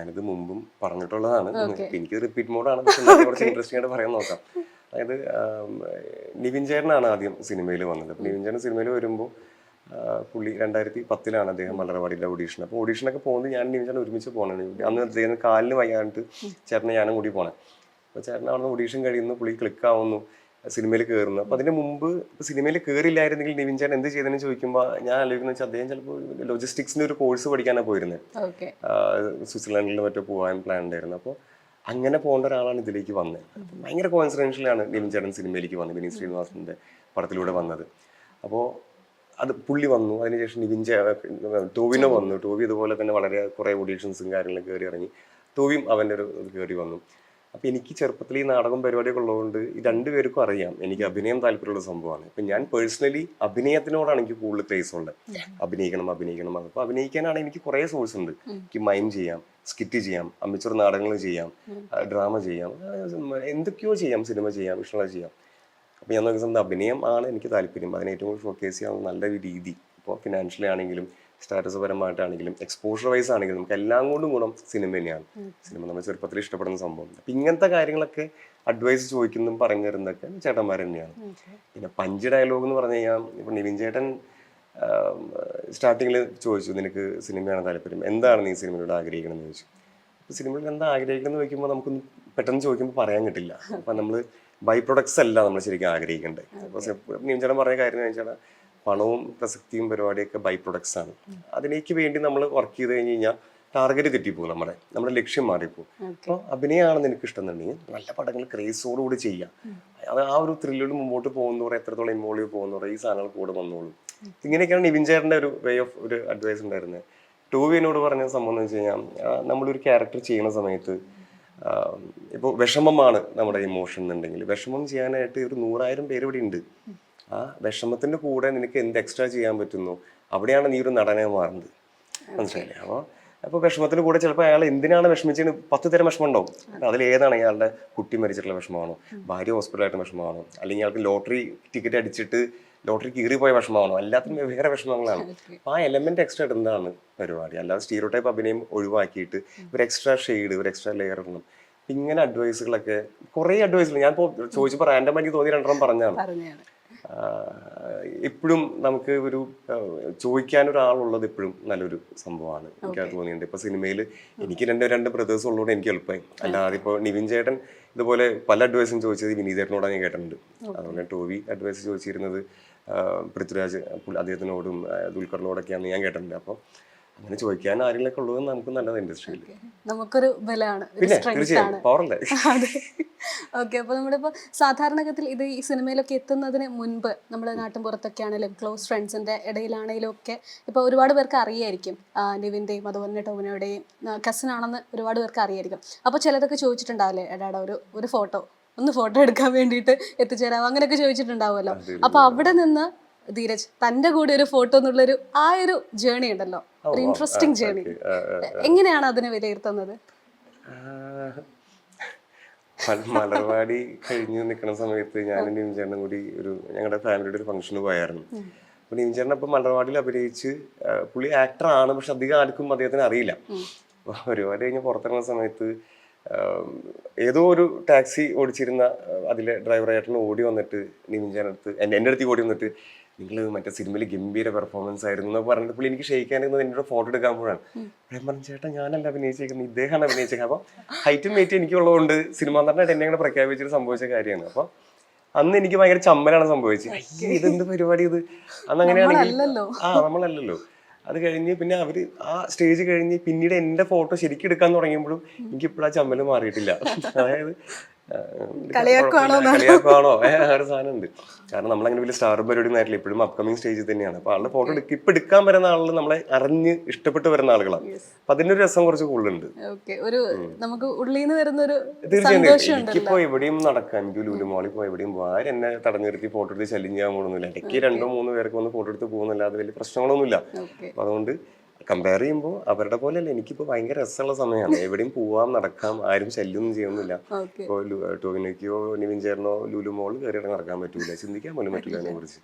ഞാനിത് മുമ്പും പറഞ്ഞിട്ടുള്ളതാണ്. എനിക്ക് റിപ്പീറ്റ് മോഡാണ് പക്ഷെ കുറച്ച് ഇൻട്രസ്റ്റിംഗ് ആയിട്ട് പറയാൻ നോക്കാം. അതായത് നിവിൻ ചേട്ടനാണ് ആദ്യം സിനിമയിൽ വന്നത്. അപ്പൊ നിവിൻ ചേട്ടൻ സിനിമയിൽ വരുമ്പോൾ പുള്ളി രണ്ടായിരത്തി പത്തിലാണ് അദ്ദേഹം മലർവാടിയിലെ ഓഡീഷൻ അപ്പോൾ ഓഡീഷനൊക്കെ പോകുന്നത് ഞാൻ നിവിൻ ചേട്ടൻ ഒരുമിച്ച് പോകണം അന്ന് അദ്ദേഹം കാലിന് വയ്യാണ്ട് ചേട്ടനെ ഞാനും കൂടി പോകണം അപ്പോൾ ചേട്ടൻ അവിടെ ഓഡീഷൻ കഴിയുന്നു. പുള്ളി ക്ലിക്ക് ആവുന്നു. സിനിമയിൽ കയറുന്നു അപ്പം അതിന് മുമ്പ് സിനിമയിൽ കയറില്ലായിരുന്നെങ്കിൽ നിവിൻ ചേട്ടൻ എന്ത് ചെയ്തെന്ന് ചോദിക്കുമ്പോൾ ഞാൻ ആലോചിക്കുന്ന വെച്ചാൽ അദ്ദേഹം ചിലപ്പോൾ ലോജിസ്റ്റിക്സിന്റെ ഒരു കോഴ്സ് പഠിക്കാനാണ് പോയിരുന്നത് സ്വിറ്റ്സർലാൻഡിൽ മറ്റോ പോകാൻ പ്ലാൻ ഉണ്ടായിരുന്നു. അപ്പോൾ അങ്ങനെ പോകേണ്ട ഒരാളാണ് ഇതിലേക്ക് വന്നത്. ഭയങ്കര കോൺസിഡൻഷ്യലാണ് നിവിൻ ചേട്ടൻ സിനിമയിലേക്ക് വന്നത് വിനീത് ശ്രീനിവാസന്റെ പടത്തിലൂടെ വന്നത്. അപ്പോൾ അത് പുള്ളി വന്നു. അതിനുശേഷം നിവിൻ ടോവിനോ വന്നു. ടോവി ഇതുപോലെ തന്നെ വളരെ കുറേ ഓഡീഷൻസും കാര്യങ്ങളും കയറി ഇറങ്ങി. ടോവിയും അവന്റെ ഒരു കയറി വന്നു. അപ്പോൾ എനിക്ക് ചെറുപ്പത്തിൽ ഈ നാടകം പരിപാടിയൊക്കെ ഉള്ളതുകൊണ്ട് ഈ രണ്ടുപേർക്കും അറിയാം. എനിക്ക് അഭിനയം താല്പര്യമുള്ള സംഭവമാണ്. ഇപ്പം ഞാൻ പേഴ്സണലി അഭിനയത്തിനോടാണ് എനിക്ക് കൂടുതൽ ക്രേസ് ഉള്ളത്. അഭിനയിക്കണം അഭിനയിക്കണം അപ്പോൾ അഭിനയിക്കാനാണ് എനിക്ക് കുറേ സോഴ്സ് ഉണ്ട്. എനിക്ക് മൈം ചെയ്യാം സ്കിറ്റ് ചെയ്യാം അമ്മിച്ചോർ നാടകങ്ങൾ ചെയ്യാം ഡ്രാമ ചെയ്യാം എന്തൊക്കെയോ ചെയ്യാം സിനിമ ചെയ്യാം ഇഷ്ടമുള്ള ചെയ്യാം. അപ്പോൾ ഞാൻ നോക്കുന്ന സമയത്ത് അഭിനയം ആണ് എനിക്ക് താല്പര്യം. അതിനെ ഏറ്റവും കൂടുതൽ ഷോക്കേസ് ചെയ്യാൻ നല്ലൊരു രീതി. ഇപ്പോൾ ഫിനാൻഷ്യലി ആണെങ്കിലും സ്റ്റാറ്റസ് പരമായിട്ടാണെങ്കിലും എക്സ്പോഷർ വൈസ് ആണെങ്കിലും നമുക്ക് എല്ലാം കൊണ്ടും ഗുണം സിനിമ തന്നെയാണ്. സിനിമ നമ്മൾ ചെറുപ്പത്തിൽ ഇഷ്ടപ്പെടുന്ന സംഭവം. അപ്പം ഇങ്ങനത്തെ കാര്യങ്ങളൊക്കെ അഡ്വൈസ് ചോദിക്കുന്നതും പറഞ്ഞു തരുന്നതൊക്കെ ചേട്ടന്മാർ തന്നെയാണ്. പിന്നെ പഞ്ച് ഡയലോഗ് എന്ന് പറഞ്ഞു കഴിഞ്ഞാൽ ഇപ്പം നിവിൻ ചേട്ടൻ സ്റ്റാർട്ടിങ്ങിൽ ചോദിച്ചു നിനക്ക് സിനിമയാണ് താല്പര്യം? എന്താണ് നീ സിനിമയോട് ആഗ്രഹിക്കണമെന്ന് ചോദിച്ചു? അപ്പോൾ സിനിമയിൽ എന്താ ആഗ്രഹിക്കണമെന്ന് ചോദിക്കുമ്പോൾ നമുക്കൊന്ന് പെട്ടെന്ന് ചോദിക്കുമ്പോൾ പറയാൻ കിട്ടില്ല. അപ്പം നമ്മൾ ബൈ പ്രൊഡക്ട്സ് അല്ല നമ്മൾ ശരിക്കും ആഗ്രഹിക്കേണ്ടത് അപ്പോൾ നിവിൻ ചേട്ടൻ പറഞ്ഞ കാര്യം എന്ന് വെച്ചാൽ പണവും പ്രസക്തിയും പരിപാടിയൊക്കെ ബൈ പ്രൊഡക്ട്സ് ആണ്. അതിലേക്ക് വേണ്ടി നമ്മൾ വർക്ക് ചെയ്ത് കഴിഞ്ഞ് കഴിഞ്ഞാൽ ടാർഗറ്റ് തെറ്റിപ്പോകും നമ്മുടെ നമ്മുടെ ലക്ഷ്യം മാറിപ്പോകും അപ്പോൾ അഭിനയമാണ് എനിക്ക് ഇഷ്ടം എന്നുണ്ടെങ്കിൽ നല്ല പടങ്ങൾ ക്രേസോടുകൂടി ചെയ്യാം. അത് ആ ഒരു ത്രില്ലോട് മുമ്പോട്ട് പോകുന്നതോടെ എത്രത്തോളം ഇൻവോൾവ് പോകുന്നതോടെ ഈ സാധനങ്ങൾ കൂടെ വന്നോളും. ഇങ്ങനെയൊക്കെയാണ് നിവിൻ ചേട്ടന്റെ ഒരു വേ ഓഫ് ഒരു അഡ്വൈസ് ഉണ്ടായിരുന്നത്. ടൂവിനോട് പറഞ്ഞ സംഭവം എന്ന് വെച്ച് കഴിഞ്ഞാൽ നമ്മളൊരു ക്യാരക്ടർ ചെയ്യുന്ന സമയത്ത് ഇപ്പോൾ വിഷമമാണ് നമ്മുടെ ഇമോഷൻ എന്നുണ്ടെങ്കിൽ വിഷമം ചെയ്യാനായിട്ട് ഒരു നൂറായിരം പേര് ഇവിടെ ഉണ്ട്. ആ വിഷമത്തിന്റെ കൂടെ നിനക്ക് എന്ത് എക്സ്ട്രാ ചെയ്യാൻ പറ്റുന്നു? അവിടെയാണ് നീ ഒരു നടനെ മാറുന്നത്. മനസ്സിലായില്ലേ? അപ്പോൾ അപ്പോൾ വിഷമത്തിന് കൂടെ ചിലപ്പോൾ അയാൾ എന്തിനാണ് വിഷമിച്ചതിന് പത്ത് തരം വിഷമം ഉണ്ടാവും അതിൽ ഏതാണ് അയാളുടെ കുട്ടി മരിച്ചിട്ടുള്ള വിഷമമാണോ? ഭാര്യ ഹോസ്പിറ്റലായിട്ട് വിഷമമാണോ? അല്ലെങ്കിൽ അയാൾക്ക് ലോട്ടറി ടിക്കറ്റ് അടിച്ചിട്ട് ലോട്ടറി കീറിപ്പോയ വിഷമമാണോ? എല്ലാത്തിനും വേറെ വിഷമങ്ങളാണ്. അപ്പോൾ ആ എലമെന്റ് എക്സ്ട്രാ ഇടുന്നതാണ് പരിപാടി? അല്ലാതെ സ്റ്റീരോ ടൈപ്പ് അഭിനയം ഒഴിവാക്കിയിട്ട് ഒരു എക്സ്ട്രാ ഷെയ്ഡ് ഒരു എക്സ്ട്രാ ലെയർ ഇടണം ഇങ്ങനെ അഡ്വൈസുകളൊക്കെ കുറേ അഡ്വൈസുകൾ ഞാനിപ്പോൾ ചോദിച്ചപ്പോൾ റാൻഡം ആയിട്ട് തോന്നി രണ്ടെണ്ണം പറഞ്ഞാണ് ഇപ്പോഴും നമുക്ക് ഒരു ചോദിക്കാൻ ഒരാളുള്ളത് ഇപ്പോഴും നല്ലൊരു സംഭവമാണ്. എനിക്ക് തോന്നിയിട്ടുണ്ട്. ഇപ്പൊ സിനിമയിൽ എനിക്ക് രണ്ട് രണ്ട് ബ്രദേഴ്സ് ഉള്ളതുകൊണ്ട് എനിക്ക് എളുപ്പമായി അല്ലാതെ ഇപ്പോൾ നിവിൻ ചേട്ടൻ ഇതുപോലെ പല അഡ്വൈസും ചോദിച്ചത് വിനീത് ചേട്ടനോടാണ് ഞാൻ കേട്ടിട്ടുണ്ട്. അതുപോലെ ടോവി അഡ്വൈസ് ചോദിച്ചിരുന്നത് പൃഥ്വിരാജ് അദ്ദേഹത്തിനോടും ദുൽഖറിനോടൊക്കെയാണ് ഞാൻ കേട്ടിട്ടുണ്ട്. അപ്പോൾ അങ്ങനെ ചോദിക്കാൻ ആരെങ്കിലൊക്കെ ഉള്ളത് നമുക്ക് നല്ലത് ഇൻഡസ്ട്രിയിൽ നമുക്കൊരു ബലമാണ് പിന്നെ തീർച്ചയായും പവറല്ലേ ഓക്കെ അപ്പോൾ നമ്മളിപ്പോൾ സാധാരണഗതിയിൽ ഇത് ഈ സിനിമയിലൊക്കെ എത്തുന്നതിന് മുൻപ് നമ്മൾ നാട്ടിൻ പുറത്തൊക്കെ ആണെങ്കിലും ക്ലോസ് ഫ്രണ്ട്സിന്റെ ഇടയിലാണെങ്കിലും ഒക്കെ ഇപ്പോൾ ഒരുപാട് പേർക്ക് അറിയായിരിക്കും. നിവിന്റെയും നിവിന്റെയും അതുപോലെ തന്നെ ടോവിനോയുടെയും കസിൻ ആണെന്ന് ഒരുപാട് പേർക്ക് അറിയായിരിക്കും. അപ്പോൾ ചിലതൊക്കെ ചോദിച്ചിട്ടുണ്ടാവില്ലേ എടാടാ ഒരു ഒരു ഫോട്ടോ ഒന്ന് ഫോട്ടോ എടുക്കാൻ വേണ്ടിയിട്ട് എത്തിച്ചേരാം അങ്ങനെയൊക്കെ ചോദിച്ചിട്ടുണ്ടാവുമല്ലോ. അപ്പോൾ അവിടെ നിന്ന് ധീരജ് തന്റെ കൂടെ ഒരു ഫോട്ടോ എന്നുള്ളൊരു ആ ഒരു ജേണി ഉണ്ടല്ലോ. ഒരു ഇൻട്രസ്റ്റിംഗ് ജേണി എങ്ങനെയാണ് അതിനെ വിലയിരുത്തുന്നത്? മലർവാടി കഴിഞ്ഞ് നിൽക്കുന്ന സമയത്ത് ഞാനും നിവിൻചേട്ടനും കൂടി ഒരു ഞങ്ങളുടെ ഫാമിലിയുടെ ഒരു ഫംഗ്ഷന് പോയായിരുന്നു. അപ്പൊ നിവിൻചേട്ടൻ ഇപ്പൊ മലർവാടിയിൽ അഭിനയിച്ച് പുള്ളി ആക്ടർ ആണ് പക്ഷെ അധികം ആർക്കും അദ്ദേഹത്തിന് അറിയില്ല. അപ്പൊ ഒരുപാട് കഴിഞ്ഞ് പുറത്തിറങ്ങുന്ന സമയത്ത് ഏതോ ഒരു ടാക്സി ഓടിച്ചിരുന്ന അതിലെ ഡ്രൈവർ ഏട്ടൻ ഓടി വന്നിട്ട് നിമിഞ്ചേനടുത്ത് എന്റെ എന്റെ അടുത്ത് ഓടി വന്നിട്ട് നിങ്ങൾ മറ്റേ സിനിമയിൽ ഗംഭീര പെർഫോമൻസ് ആയിരുന്നു എന്ന് പറഞ്ഞിട്ട് പുള്ളി എനിക്ക് ഷെയ്ക്കാനിരുന്നത് എന്നോട് ഫോട്ടോ എടുക്കാൻ പോഴാണ് ഞാൻ പറഞ്ഞു ചേട്ടാ ഞാനല്ല അഭിനയിച്ചേക്കുന്നത് ഇദ്ദേഹമാണ് അഭിനയിച്ചേക്കുന്നത് അപ്പോൾ ഹൈറ്റും വെയിറ്റും എനിക്കുള്ളതുകൊണ്ട് സിനിമ നടനായിട്ട് എന്നെ അങ്ങനെ പ്രഖ്യാപിച്ചിട്ട് സംഭവിച്ച കാര്യമാണ്. അപ്പോൾ അന്ന് എനിക്ക് ഭയങ്കര ചമ്മലാണ് സംഭവിച്ചത്. ഇതെന്ത് പരിപാടി ഇത്? അന്ന് അങ്ങനെയാണെങ്കിൽ. ആ നമ്മളല്ലല്ലോ. അത് കഴിഞ്ഞ് പിന്നെ അവർ ആ സ്റ്റേജ് കഴിഞ്ഞ് പിന്നീട് എന്റെ ഫോട്ടോ ശരിക്കും എടുക്കാൻ തുടങ്ങിയപ്പോഴും എനിക്ക് ഇപ്പോഴും ആ ചമ്മൽ മാറിയിട്ടില്ല. അതായത് കളിയാക്കുവാണോ ഒരു സാധനം ഉണ്ട് കാരണം നമ്മളങ്ങനെ വലിയ സ്റ്റാർ പരിപാടി ആയിട്ടില്ല. ഇപ്പോഴും അപ്കമിങ് സ്റ്റേജിൽ തന്നെയാണ്. അപ്പൊ ആളുടെ ഫോട്ടോ എടുക്ക ഇപ്പൊ എടുക്കാൻ വരുന്ന ആളുകൾ നമ്മളെ അറിഞ്ഞ് ഇഷ്ടപ്പെട്ട് വരുന്ന ആളുകളാണ്. അപ്പൊ അതിന്റെ ഒരു രസം കുറച്ച് കൂടുതലുണ്ട്. നമുക്ക് ഉള്ളിൽ നിന്ന് വരുന്ന ഒരു തീർച്ചയായും എനിക്കിപ്പോ എവിടെയും നടക്കാൻ എനിക്ക് ലുലുമോളിൽ പോയി എവിടെയും ആരും എന്നെ തടഞ്ഞു നിർത്തി ഫോട്ടോ എടുത്ത് ശല്യം ചെയ്യാൻ പോകുന്നില്ല. ഇടയ്ക്ക് രണ്ടോ മൂന്നോ പേർക്ക് വന്ന് ഫോട്ടോ എടുത്ത് പോകുന്നില്ല അത് വലിയ പ്രശ്നങ്ങളൊന്നുമില്ല. അതുകൊണ്ട് കമ്പയർ ചെയ്യുമ്പോൾ അവരുടെ പോലെ അല്ല. എനിക്കിപ്പോൾ ഭയങ്കര രസമുള്ള സമയമാണ് എവിടെയും പോവാം നടക്കാം ആരും ശല്യമൊന്നും ചെയ്യുന്നില്ല. ഇപ്പോ ഇപ്പോൾ ടോവിനോയ്ക്കോ നിവിൻ ചേർന്നോ ലുലു മോൾ കയറി നടക്കാൻ പറ്റൂല. ചിന്തിക്കാൻ പോലും പറ്റില്ല അതിനെ കുറിച്ച്